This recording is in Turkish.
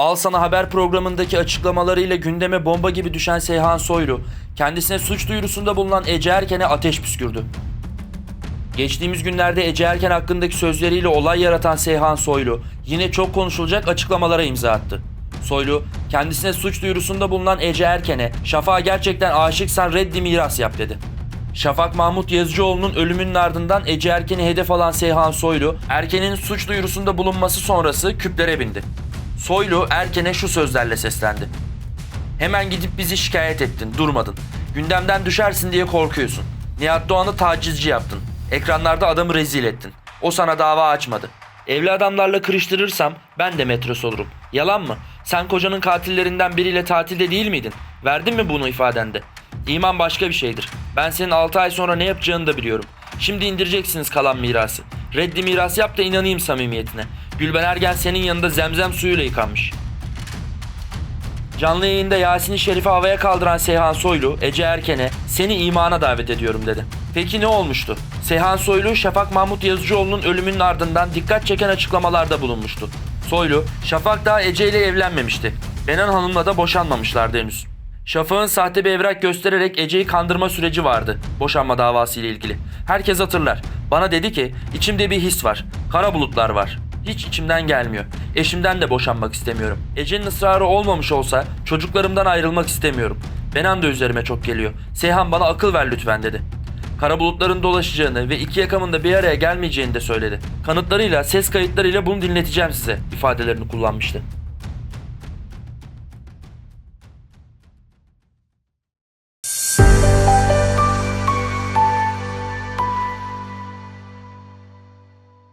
Al Sana Haber programındaki açıklamalarıyla gündeme bomba gibi düşen Seyhan Soylu, kendisine suç duyurusunda bulunan Ece Erken'e ateş püskürdü. Geçtiğimiz günlerde Ece Erken hakkındaki sözleriyle olay yaratan Seyhan Soylu, yine çok konuşulacak açıklamalara imza attı. Soylu, kendisine suç duyurusunda bulunan Ece Erken'e Şafak'a gerçekten aşıksan reddi miras yap dedi. Şafak Mahmut Yazıcıoğlu'nun ölümünün ardından Ece Erken'i hedef alan Seyhan Soylu, Erken'in suç duyurusunda bulunması sonrası küplere bindi. Soylu Erken'e şu sözlerle seslendi. Hemen gidip bizi şikayet ettin, durmadın. Gündemden düşersin diye korkuyorsun. Nihat Doğan'ı tacizci yaptın. Ekranlarda adamı rezil ettin. O sana dava açmadı. Evli adamlarla kırıştırırsam ben de metros olurum. Yalan mı? Sen kocanın katillerinden biriyle tatilde değil miydin? Verdin mi bunu ifadende? İman başka bir şeydir. Ben senin 6 ay sonra ne yapacağını da biliyorum. Şimdi indireceksiniz kalan mirası. Reddi miras yap da inanayım samimiyetine. Gülben Ergen senin yanında zemzem suyuyla yıkanmış. Canlı yayında Yasin-i Şerif'i havaya kaldıran Seyhan Soylu, Ece Erken'e seni imana davet ediyorum dedi. Peki ne olmuştu? Seyhan Soylu, Şafak Mahmut Yazıcıoğlu'nun ölümünün ardından dikkat çeken açıklamalarda bulunmuştu. Soylu, Şafak daha Ece ile evlenmemişti. Benan Hanım'la da boşanmamışlardı henüz. Şafak'ın sahte bir evrak göstererek Ece'yi kandırma süreci vardı boşanma davası ile ilgili. Herkes hatırlar. Bana dedi ki içimde bir his var. Kara bulutlar var. Hiç içimden gelmiyor. Eşimden de boşanmak istemiyorum. Ece'nin ısrarı olmamış olsa çocuklarımdan ayrılmak istemiyorum. Benan da üzerime çok geliyor. Seyhan bana akıl ver lütfen dedi. Kara bulutların dolaşacağını ve iki yakamın da bir araya gelmeyeceğini de söyledi. Kanıtlarıyla, ses kayıtlarıyla bunu dinleteceğim size ifadelerini kullanmıştı.